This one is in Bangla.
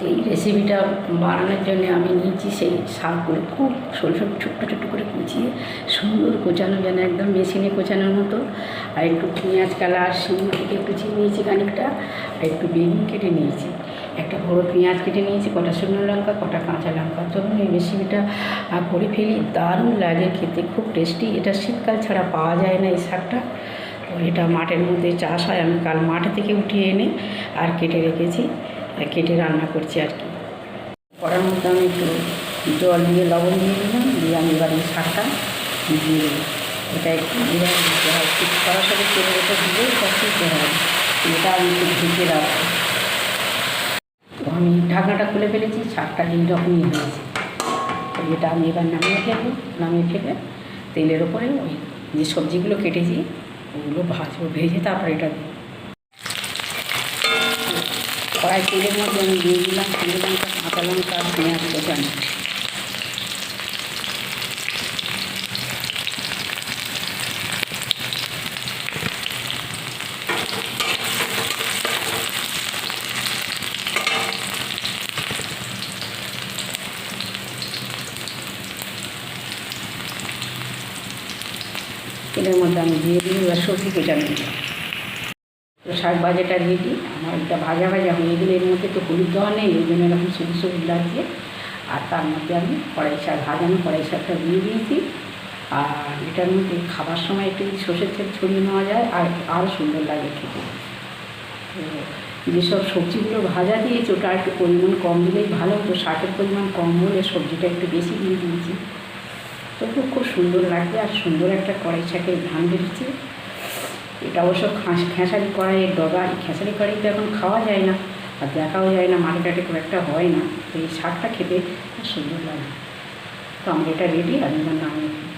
তো এই রেসিপিটা বানানোর জন্য আমি নিয়েছি সেই শাকগুলো খুব ছোটো ছোটো ছোট্ট ছোট্ট করে কুচিয়ে সুন্দর কোচানো যেন একদম মেশিনে কোচানোর মতো। আর একটু পেঁয়াজ, কালার শিম থেকে কুচিয়ে নিয়েছি খানিকটা, আর একটু বেগুন কেটে নিয়েছি। একটা বড়ো পেঁয়াজ কেটে নিয়েছি, কটা শুকনো লঙ্কা, কটা কাঁচা লঙ্কা। চলুন এই রেসিপিটা করে ফেলি। দারুণ লাগে খেতে, খুব টেস্টি এটা শীতকাল ছাড়া পাওয়া যায় না এই শাকটা তো এটা মাঠের মধ্যে চাষ হয়। আমি কাল মাঠ থেকে উঠিয়ে এনে আর কেটে রেখেছি। কেটে রান্না করছি আর কি। করার মধ্যে আমি একটু জল দিয়ে লবণ দিয়ে দিলাম, দিয়ে আমি এবার এই শাকটা দিয়ে এটা একটু দিয়ে দিতে হয় সরাসরি তেলের ওপর দিয়ে এটা দিতে হয় এটা আমি একটু ঢেকে রাখব। আমি ঢাকনাটা খুলে ফেলেছি, শাকটা এই রকমই হয়েছে এটা আমি এবার নামিয়ে ফেলব, নামিয়ে ফেলে তেলের ওপরে ওই যে সবজিগুলো কেটেছি, ওগুলো ভাজবো, ভেজে তারপরে এটা দেবো। কড়াই তেলের মধ্যে আমি দিয়ে দিলাম শুকনো লঙ্কা কাঁচা লঙ্কা আর পেঁয়াজ কোচানো তেলের মধ্যে আমি দিয়ে দিই এবার সবজি কোচানো দিলাম তো শাক ভাজাটা রেডি আমার এটা ভাজা ভাজা হয়ে গেলে এর মধ্যে তো হলুদ দেওয়া নেই, ওই জন্য এরকম সবুজ সবুজ লাগছে আর তার মধ্যে আমি কড়াই শাক ভাজানো কড়াই শাকটা দিয়ে দিয়েছি। আর এটার মধ্যে খাবার সময় একটু যদি সর্ষের তেল ছড়িয়ে নেওয়া যায়, আর আরও সুন্দর লাগে খেতে। তো যেসব সবজিগুলো ভাজা দিয়েছি, ওটা একটু পরিমাণ কম দিলেই ভালো হতো, শাকের পরিমাণ কম হলে সবজিটা একটু বেশি দিয়ে দিয়েছি। তবু খুব সুন্দর লাগবে, আর সুন্দর একটা কড়াই শাকের ধান বেরিয়েছে। এটা অবশ্য খাস খেসারি কড়াইয়ের ডগা খেসারি কড়াই তো এখন খাওয়া যায় না আর দেখাও যায় না মাঠে টাটে খুব একটা হয় না তো এই শাকটা খেতে খুব সুন্দর লাগে তো আমরা এটা রেডি আমি নামিয়ে।